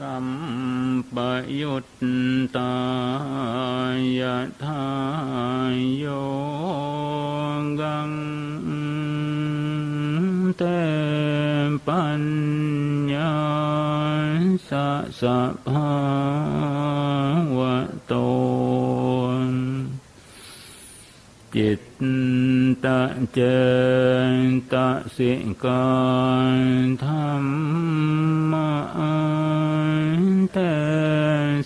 สัมปยุตตายะทายโยกังเตปัญญาสะสะภาวะโตจิตตะเจตะสิกาธรรมะ เต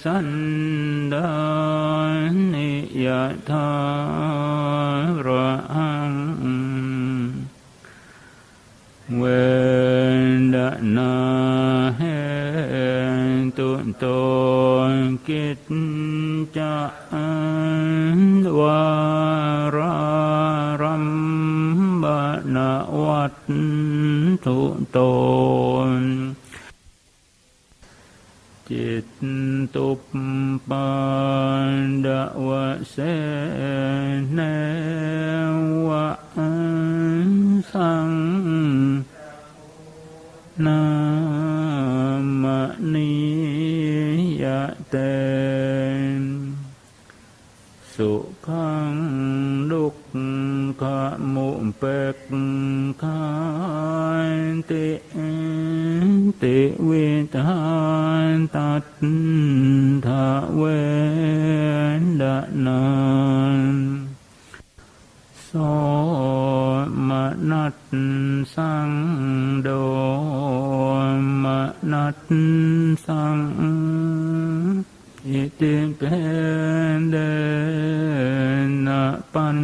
สันดานิยทาระหังเวดนาเหตุโตกิจจะวารารัมบนาวัตถุโต จิตตุปปาดะวะเสนวะสังนามนิยเตสุขังลุก ขมุเปกขาติติวิทานตัตถะเวนดนานโสมนัสสังโดมนัสสังอิติเปนเดนะปัญ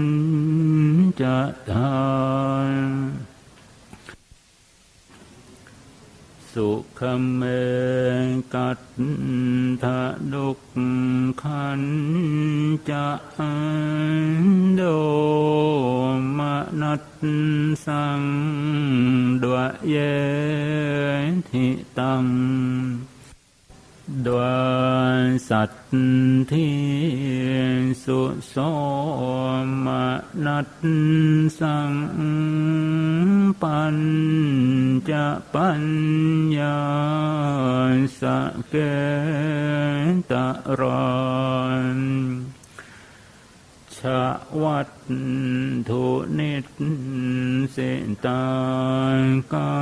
จทานสุขเมกัตถะดุกขันจะโดมนัสสังดวะเยทิตังดวสัตทิ สุโสมนัสสังปัญจะปัญญาสเกตะรานชะวัตถุนิสสิตากา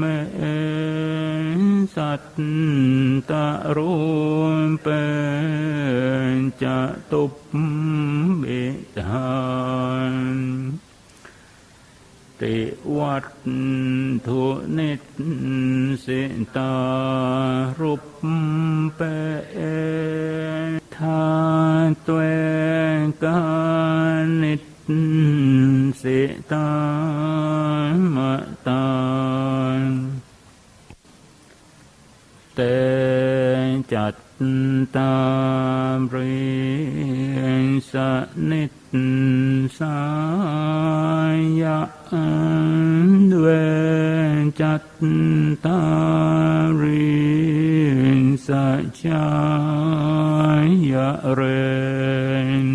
มเอสัตตะรู ตุปบิทานติวัตถุนิสิตารุปเปทาตเวกานิสิตามตาเต จัตตามริสนิตสายะเวจัตตาริสชายะเรน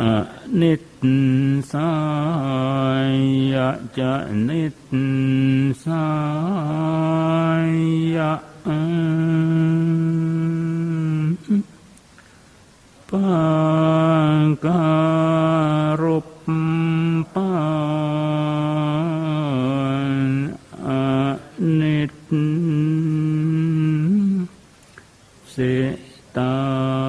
อนิตสายะจะนิตสายะปากา รุปปานอนิตสิตา